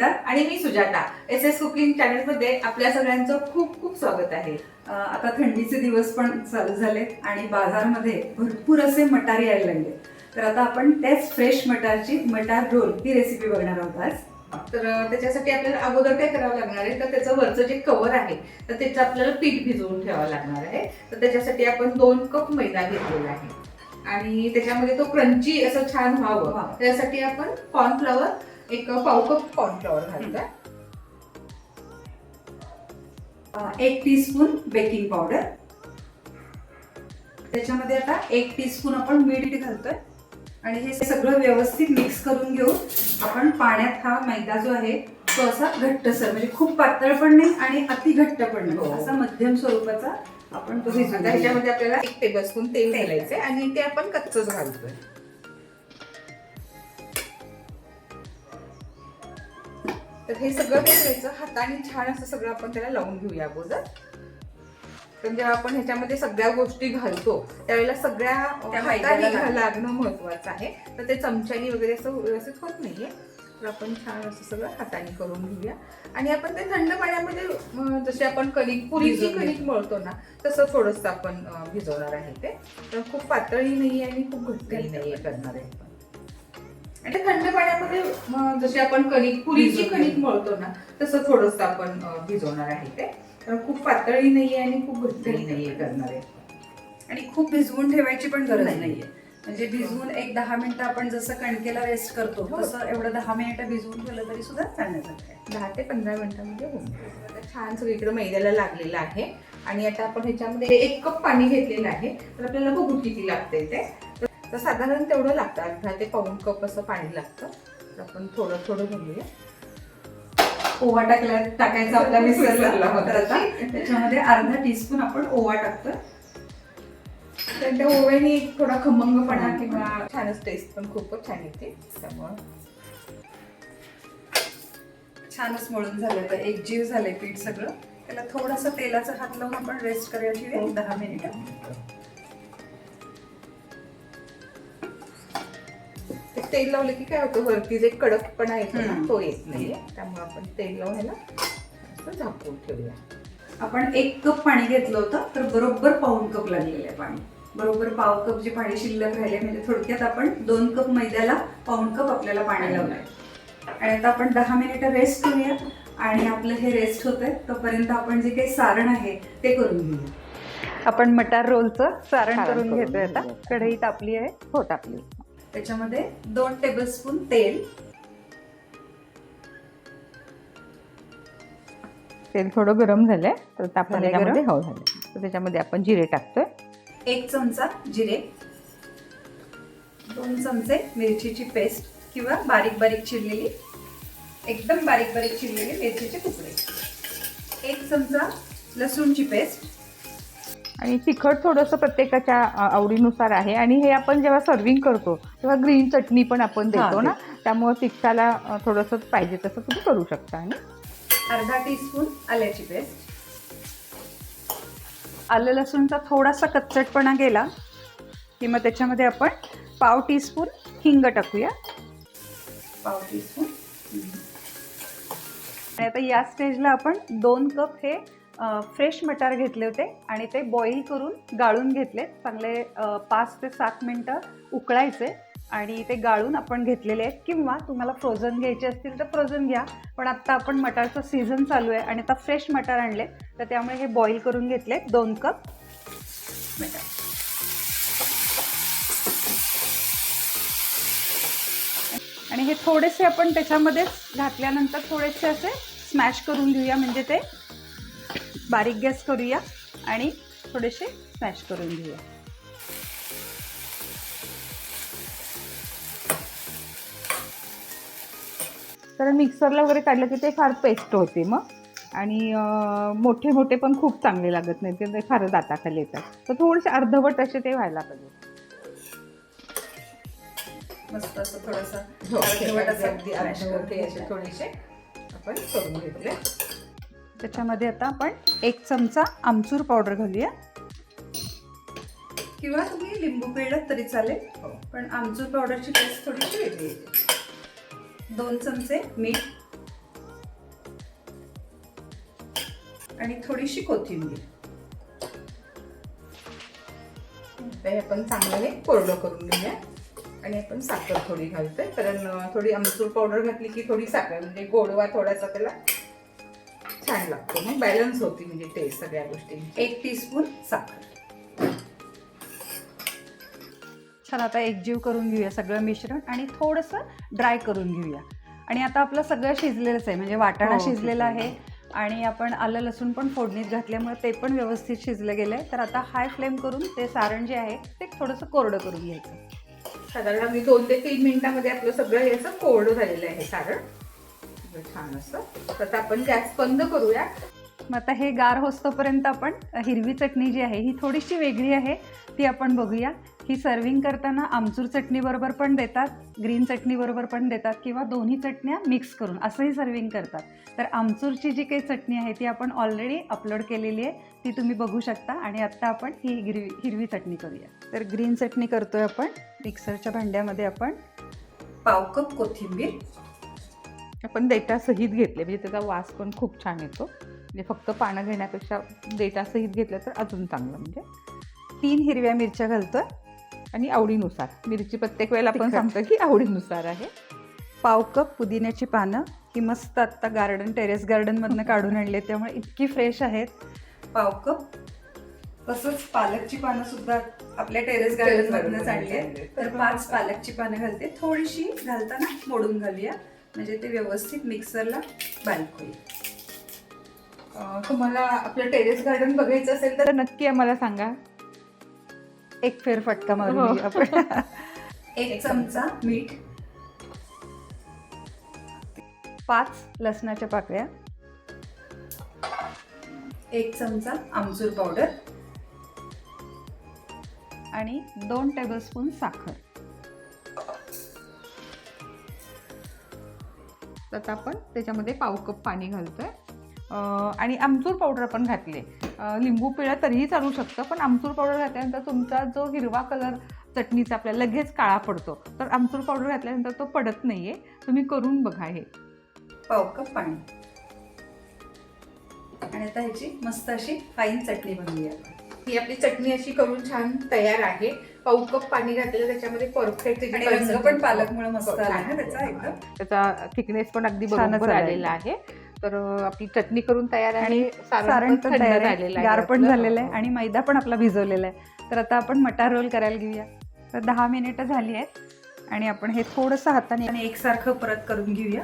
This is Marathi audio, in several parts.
सुनीता आणि मी सुजाता. एस एस कुकिंग चॅनलमध्ये आपल्या सगळ्यांचं खूप खूप स्वागत आहे. आता थंडीचे दिवस पण चालू झाले आणि बाजारमध्ये भरपूर असे मटार यायला लागले. तर आता आपण त्याच फ्रेश मटारची मटार रोल ही रेसिपी बघणार आहोत आज. तर त्याच्यासाठी आपल्याला अगोदर काय करावं लागणार आहे? तर त्याचं वरचं जे कवर आहे तर त्याचं आपल्याला पीठ भिजवून ठेवावं लागणार आहे. तर त्याच्यासाठी आपण दोन कप मैदा घेतलेला आहे. आणि त्याच्यामध्ये तो क्रंची असं छान व्हावं. व्हावं. त्यासाठी आपण कॉर्नफ्लॉवर एक पाव कप कॉर्नफ्लॉवर घालतोय एक टीस्पून बेकिंग पावडर त्याच्यामध्ये आता एक टीस्पून आपण मीठ घालतोय आणि हे सगळं व्यवस्थित मिक्स करून घेऊन आपण पाण्यात हा मैदा जो आहे तो असा घट्टसर म्हणजे खूप पातळ पण नाही आणि अति घट्ट पण नाही हो. असा मध्यम स्वरूपाचा आपण तो घेऊया. ह्याच्यामध्ये आपल्याला एक टेबलस्पून तेल तेल. घालायचंय आणि ते आपण कच्चच घालतोय तर हे सगळं काय करायचं? हाताने छान असं सगळं आपण त्याला लावून घेऊया अगोदर. तर जेव्हा आपण ह्याच्यामध्ये सगळ्या गोष्टी घालतो त्यावेळेला सगळ्या हाताने लागणं महत्वाचं आहे. तर ते चमच्यानी वगैरे असं व्यवस्थित होत नाहीये. तर आपण छान असं सगळं हाताने करून घेऊया. आणि आपण ते थंड पाण्यामध्ये जसे आपण कणिक पुरीची कणिक मळतो ना तसं थोडंसं आपण भिजवणार आहे ते. तर खूप पातळी नाही आणि खूप घट्टही नाही करणार आहे. आणि ते थंड पाण्यामध्ये जसे आपण कणिक पुरीची कणिक मळतो ना तसं थोडंसं आपण भिजवणार आहे ते. तर खूप पातळी नाही आहे आणि खूप घट्टही नाही आहे करणार. आहे आणि खूप भिजवून ठेवायची पण गरज नाही. नाहीये. म्हणजे भिजवून एक दहा मिनिटं आपण जसं कणकेला रेस्ट करतो हो. तसं एवढं दहा मिनिटं भिजवून ठेवलं तरी सुद्धा चालण्यासारखं दहा ते पंधरा मिनिटांमध्ये होऊन. आता छान सगळीकडे मैद्याला लागलेलं आहे. आणि आता आपण ह्याच्यामध्ये एक कप पाणी घेतलेलं आहे. तर आपल्याला बघू किती लागते ते. तर साधारण तेवढं लागतं. अर्धा ते पाऊण कप असं पाणी लागतं. तर आपण थोडं थोडं घालूया. ओवा टाकला टाकायचा आपला विसरला विसरला होता. आता. त्याच्यामध्ये अर्धा टीस्पून आपण ओवा टाकतोय. तर त्या ओव्याने एक थोडा खमंगपणा किंवा छानच टेस्ट पण खूपच छान येते. त्यामुळं छानच मळून झालं तर एकजीव झालंय पीठ सगळं. त्याला थोडासा तेलाचा हात लावून आपण रेस्ट करायला ठेवूया एक दहा मिनिटं. ते तेल लावलं की काय होतं वरती जे कडकपणा येतो ना. तो येत नाहीये त्यामुळे आपण तेल लावून ह्याला असं झाकून ठेवूया. आपण एक कप पाणी घेतलं होतं तर बरोबर पाऊन कप लागलेलं आहे पाणी. बरोबर पाव कप जे पाणी शिल्लक राहिले म्हणजे थोडक्यात आपण दोन कप मैद्याला पाऊन कप आपल्याला पाणी लावलंय. आणि आता आपण दहा मिनिटं रेस्ट करूया. आणि आपलं हे रेस्ट होत आहे तोपर्यंत आपण जे काही सारण आहे ते करून घेऊया. आपण मटार रोलचं सारण करून घेतोय आता. कढई तापली आहे हो टाकली त्याच्यामध्ये दोन टेबलस्पून तेल. तेल थोडं गरम झालंय तर आपण त्याच्यामध्ये गरम? हो झालं तर त्याच्यामध्ये आपण जिरे टाकतोय. एक चमचा जिरे दोन चमचे मिरचीची पेस्ट किंवा बारीक बारीक चिरलेली एकदम बारीक बारीक चिरलेले मिरचीचे तुकडे. एक चमचा लसूणची पेस्ट आणि तिखट थोडंसं प्रत्येकाच्या आवडीनुसार आहे. आणि हे आपण जेव्हा सर्विंग करतो तेव्हा ग्रीन चटणी पण आपण देतो ना? त्यामुळे तिखटाला थोडंसं पाहिजे तसं तुम्ही करू शकता. आणि अर्धा टीस्पून आल्याची पेस्ट आलं लसूणचा थोडासा कच्चटपणा गेला की मग त्याच्यामध्ये आपण पाव टीस्पून हिंग टाकूया. पाव टीस्पून आता या स्टेजला आपण दोन कप हे फ्रेश मटार घेतले होते आणि ते बॉईल करून गाळून घेतले चांगले पाच ते सात मिनटं उकळायचे आणि ते गाळून आपण घेतलेले आहेत. किंवा तुम्हाला फ्रोझन घ्यायचे असतील तर फ्रोझन घ्या. पण आत्ता आपण मटारचं सीझन चालू आहे आणि आता फ्रेश मटार आणले तर त्यामुळे हे बॉईल करून घेतले दोन कप मटार. आणि हे थोडेसे आपण त्याच्यामध्ये घातल्यानंतर थोडेसे असे स्मॅश करून घेऊया. म्हणजे ते बारीक गॅस करूया आणि थोडेसे स्मॅश करून घेऊया. तर मिक्सरला वगैरे काढलं की ते फार पेस्ट होते मग. आणि मोठे मोठे पण खूप चांगले लागत नाही ते फार दाताखाली येतात. तर थोडेसे अर्धवट असे ते व्हायला पाहिजे. मस्त असं थोडंसं. थोडेसे आपण करून घेतले. त्याच्यामध्ये आता आपण एक चमचा आमचूर पावडर घालूया. किंवा तुम्ही लिंबू पिळलं तरी चालेल हो. पण आमचूर पावडरची टेस्ट थोडीशी वेगळी दोन चमचे मीठ आणि थोडीशी कोथिंबीर. आपण चांगल्याने कोरडं करून घेऊया. आणि आपण साखर थोडी घालतोय कारण थोडी आमचूर पावडर घातली की थोडी साखर म्हणजे गोडवा थोडासा त्याला छान लागतो मग बॅलन्स होती म्हणजे टेस्ट सगळ्या गोष्टी एक टीस्पून साखर. छान आता एकजीव करून घेऊया सगळं मिश्रण आणि थोडंसं ड्राय करून घेऊया. आणि आता आपलं सगळं शिजलेलंच आहे म्हणजे वाटाणा हो, शिजलेला आहे आणि आपण आलं लसूण पण फोडणीत घातल्यामुळे ते पण व्यवस्थित शिजलं गेलं आहे तर आता हाय फ्लेम करून ते सारण जे आहे ते थोडंसं कोरडं करून घ्यायचं. साधारण आम्ही दोन ते तीन मिनिटामध्ये आपलं सगळं हे असं कोरडं झालेलं आहे सारण. छान असं. तर आता आपण गॅस बंद करूया. मग आता हे गार होस्तोपर्यंत आपण हिरवी चटणी जी आहे ही थोडीशी वेगळी आहे ती आपण बघूया. ही सर्विंग करताना आमचूर चटणीबरोबर पण देतात ग्रीन चटणीबरोबर पण देतात किंवा दोन्ही चटण्या मिक्स करून असंही सर्विंग करतात. तर आमचूरची जी काही चटणी आहे ती आपण ऑलरेडी अपलोड केलेली आहे ती तुम्ही बघू शकता. आणि आत्ता आपण ही हिरवी हिरवी चटणी करूया. तर ग्रीन चटणी करतोय आपण. मिक्सरच्या भांड्यामध्ये आपण पाव कप कोथिंबीर आपण देठासहित घेतले म्हणजे त्याचा वास पण खूप छान येतो. म्हणजे फक्त पानं घेण्यापेक्षा देठासहित घेतलं तर अजून चांगलं. म्हणजे तीन हिरव्या मिरच्या घालतोय आणि आवडीनुसार. मिरची प्रत्येक वेळेला आपण. सांगतो की आवडीनुसार आहे. पाव कप पुदिन्याची पानं ही मस्त आत्ता गार्डन टेरेस गार्डनमधनं काढून आणली त्यामुळे इतकी फ्रेश आहेत. पाव कप. तसंच पालकची पानं सुद्धा आपल्या टेरेस गार्डनमधनंच आणली आहेत. तर पाच पालकची पानं घालते. थोडीशी घालताना मोडून घालूया. म्हणजे ते व्यवस्थित मिक्सरला बारीक होईल. तुम्हाला आपलं टेरेस गार्डन बघायचं असेल तर नक्की आम्हाला सांगा. एक फेरफटका हो. मारून घेऊया आपण. एक चमचा मीठ. पाच लसणाच्या पाकळ्या. एक चमचा आमचूर पावडर आणि दोन टेबलस्पून साखर. तर आता आपण त्याच्यामध्ये पाव कप पाणी घालतोय. आहे आणि आमचूर पावडर आपण घातले लिंबू पिळा तरीही चालू शकतं पण आमचूर पावडर घातल्यानंतर तुमचा जो हिरवा कलर चटणीचा आपल्याला लगेच काळा पडतो. तर आमचूर पावडर घातल्यानंतर तो पडत नाही आहे तुम्ही करून बघा हे. पाव कप पाणी. आणि आता ह्याची मस्त अशी फाईन चटणी बनवूया. ही आपली चटणी अशी करून छान तयार आहे. पाऊ कप पाणी घातलेलं त्याच्यामध्ये परफेक्ट पण पालकमुळे मस्त ना त्याचा एकदम. त्याचा थिकनेस पण अगदी बरोबर. आलेला आहे. तर आपली चटणी करून तयार आहे. सारण आहे. आहे गार पण. झालेलं आहे आणि मैदा पण आपला भिजवलेला आहे. तर आता आपण मटार रोल करायला घेऊया. तर दहा मिनिटं झाली आहेत आणि आपण हे थोडंसं हाताने आणि एकसारखं परत करून घेऊया.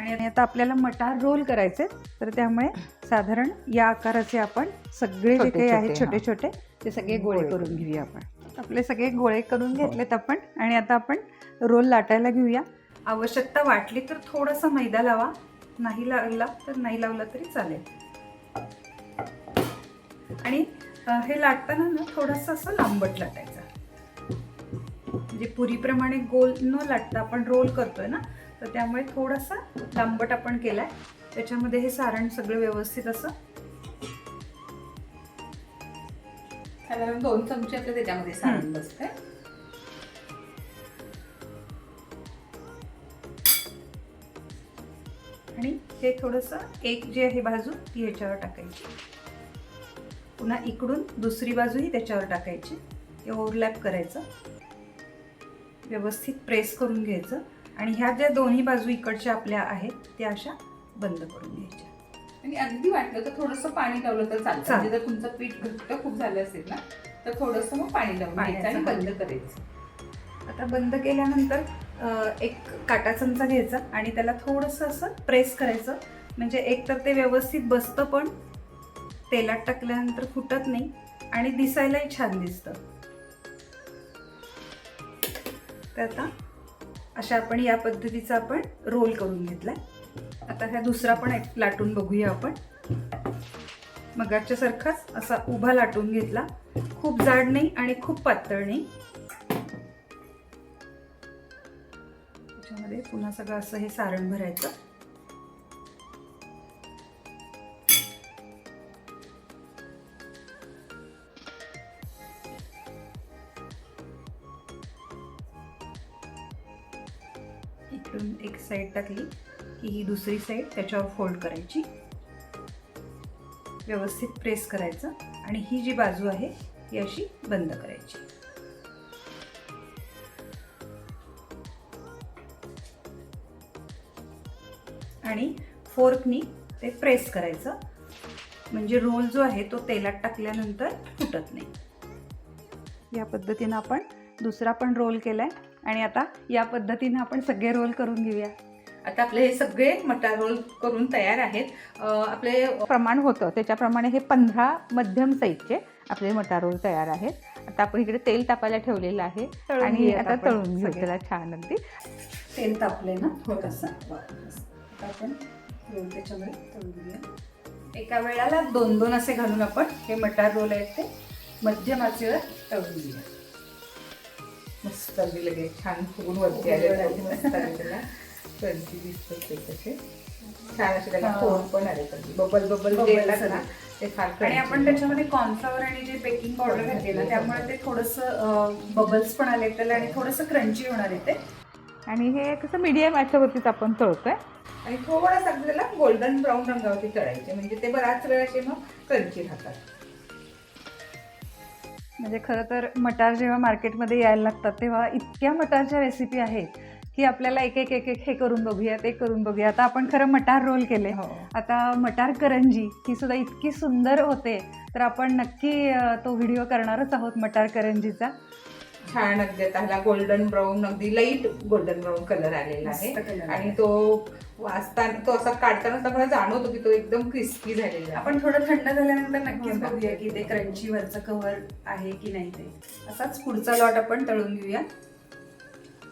आणि आता आपल्याला मटार रोल करायचे तर त्यामुळे साधारण या आकाराचे आपण सगळे जे काही आहेत छोटे, छोटे ते सगळे गोळे करून घेऊया आपण. आपले सगळे गोळे करून घेतलेत आपण आणि आता आपण रोल लाटायला घेऊया. आवश्यकता वाटली तर थोडासा मैदा लावा. नाही लागला तर नाही लावला तरी चालेल. आणि हे लाटताना ना थोडंसं असं लांबट लाटायचं. म्हणजे पुरीप्रमाणे गोल न लाटता आपण रोल करतोय ना तर त्यामुळे थोडासा लांबट आपण केलाय. त्याच्यामध्ये हे सारण सगळं व्यवस्थित असं. साधारण दोन चमचे आपलं त्याच्यामध्ये सारण बसतंय. आणि हे थोडंसं एक जी आहे बाजू ती ह्याच्यावर टाकायची. पुन्हा इकडून दुसरी बाजूही त्याच्यावर टाकायची. हे ओव्हरलॅप करायचं. व्यवस्थित प्रेस करून घ्यायचं. आणि ह्या ज्या दोन्ही बाजू इकडच्या आपल्या आहेत त्या अशा बंद करून घ्यायच्या. आणि अगदी वाटलं तर थोडंसं पाणी लावलं तर चालतं. म्हणजे जर तुमचं पीठ घट्ट खूप झालं असेल ना तर थोडंसं मग पाणी लावून घ्यायचं आणि पाण्याचं बंद करायचं. आता बंद केल्यानंतर एक काटा चमचा घ्यायचा आणि त्याला थोडंसं असं प्रेस करायचं. म्हणजे एक तर ते व्यवस्थित बसतं पण तेलात टाकल्यानंतर फुटत नाही आणि दिसायलाही छान दिसतं. तर आता अशा आपण या पद्धतीचा आपण रोल करून घेतलाय. आता ह्या दुसरा पण एक लाटून बघूया आपण. मगाच्यासारखाच असा उभा लाटून घेतला. खूप जाड नाही आणि खूप पातळ नाही. त्याच्यामध्ये पुन्हा सगळं असं हे सारण भरायचं. साईड टाकली की ही दुसरी साईड त्याच्यावर फोल्ड करायची. व्यवस्थित प्रेस करायचं आणि ही जी बाजू आहे ती अशी बंद करायची. आणि फोर्कनी ते प्रेस करायचं. म्हणजे रोल जो आहे तो तेलात टाकल्यानंतर फुटत नाही. या पद्धतीनं आपण दुसरा पण रोल केला आहे आणि आता या पद्धतीनं आपण सगळे रोल करून घेऊया. आता आपले हे सगळे मटार रोल करून तयार आहेत. आपले प्रमाण होतं. त्याच्याप्रमाणे हे पंधरा मध्यम साईजचे आपले मटार रोल तयार आहेत. आता आपण इकडे तेल तापायला ठेवलेलं आहे. आणि आता तळून घेऊ. त्याला छान अगदी. तेल तापले ना. असं आता आपण त्याच्यामध्ये तळून घेऊया. एका वेळेला दोन दोन असे घालून आपण हे मटार रोल आहेत ते मध्यम आचेवर तळून घेऊया. मस्त अगदी लगेच छान फुगून वरती आले मस्त आले त्याला क्रंची दिसतात ते तसे छान असे त्याला. फोड पण आले पण बबल बबल येतात ना. ते फार आणि आपण त्याच्यामध्ये कॉर्नफ्लॉवर आणि जे बेकिंग पावडर घातली ना त्यामुळे ते थोडंसं बबल्स पण आले त्याला आणि थोडंसं क्रंची होणार आहे ते. आणि हे कसं मीडियम याच्यावरतीच आपण तळतोय. आणि थोडंसं त्याला गोल्डन ब्राऊन रंगावरती तळायचे. म्हणजे ते बराच वेळ असे मग क्रंची राहतात. म्हणजे खरं तर मटार जेव्हा मार्केटमध्ये यायला लागतात तेव्हा इतक्या मटारच्या रेसिपी आहेत की आपल्याला एक एक एक एक हे करून बघूया ते करून बघूया. आता आपण खरं मटार रोल केले. हो. आता मटार करंजी ही सुद्धा इतकी सुंदर होते तर आपण नक्की तो व्हिडिओ करणारच आहोत मटार करंजीचा. छान अगदी आता ह्याला गोल्डन ब्राऊन अगदी लाइट गोल्डन ब्राऊन कलर आलेला आहे. आणि. तो वाचताना तो असा काढताना मला जाणवतो की तो एकदम क्रिस्पी झालेला आहे. आपण थोडं थंड झाल्यानंतर नक्कीच हो, बघूया की ते क्रंची वरचं कव्हर आहे की नाही ते. असाच पुढचा लॉट आपण तळून घेऊया.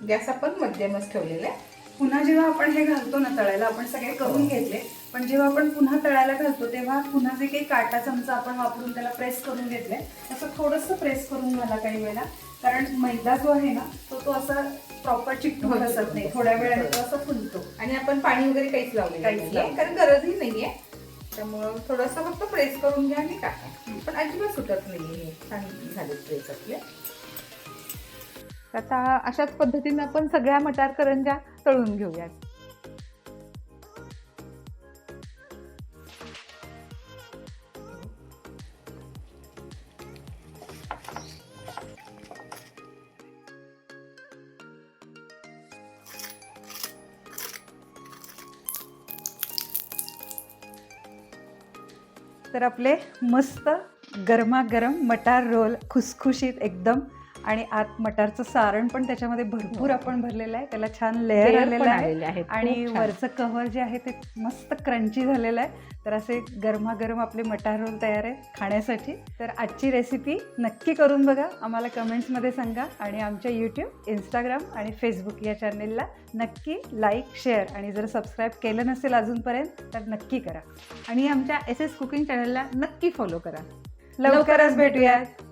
गॅस आपण मध्यमच ठेवलेला आहे. पुन्हा जेव्हा आपण हे घालतो ना तळायला आपण सगळे करून घेतले. पण जेव्हा आपण पुन्हा तळायला घालतो तेव्हा पुन्हा जे काही काटा चमचा आपण वापरून त्याला प्रेस करून घेतलंय तसं थोडंसं प्रेस करून घाला काही वेळेला कारण मैदा जो आहे ना तो तो असा प्रॉपर चिकटून हो, बसत नाही. थोड्या वेळाने तो असं फुलतो. आणि आपण पाणी वगैरे काहीच लावलेलं काहीच लावलं. कारण गरजही नाहीये. त्यामुळं थोडंसं फक्त प्रेस करून घ्या आणि टाका. पण अजिबात सुटत नाहीये छान झाले प्रेस आपले. आता अशाच पद्धतीने आपण सगळ्या मटार करंजा तळून घेऊयात. तर आपले मस्त गरमागरम मटार रोल खुसखुशीत एकदम. आणि आत मटारचं सारण पण त्याच्यामध्ये भरपूर हो. आपण भरलेलं आहे. त्याला छान लेअर आलेलं आहे. आणि. वरचं कव्हर जे आहे ते मस्त क्रंची झालेलं आहे. तर असे गरमागरम आपले मटार रोल तयार आहे खाण्यासाठी. तर आजची रेसिपी नक्की करून बघा. आम्हाला कमेंट्समध्ये सांगा. आणि आमच्या यूट्यूब इंस्टाग्राम आणि फेसबुक या चॅनेलला नक्की लाईक शेअर आणि जर सबस्क्राईब केलं नसेल अजूनपर्यंत तर नक्की करा. आणि आमच्या एस एस कुकिंग चॅनलला नक्की फॉलो करा. लवकरच भेटूयात.